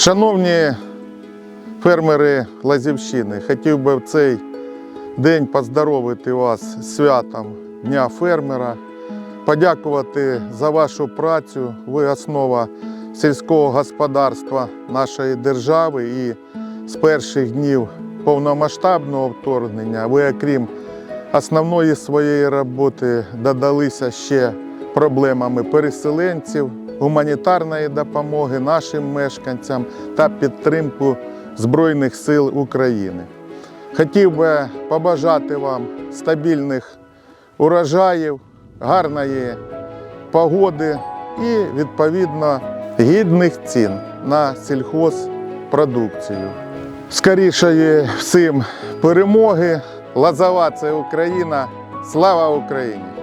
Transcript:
Шановні фермери Лазівщини, хотів би в цей день поздоровити вас з святом Дня фермера, подякувати за вашу працю. Ви основа сільського господарства нашої держави і з перших днів повномасштабного вторгнення ви, окрім основної своєї роботи, додалися ще проблемами переселенців, гуманітарної допомоги нашим мешканцям та підтримку Збройних сил України. Хотів би побажати вам стабільних урожаїв, гарної погоди і, відповідно, гідних цін на сільхозпродукцію. Скорішої всім перемоги! Лазова це Україна! Слава Україні!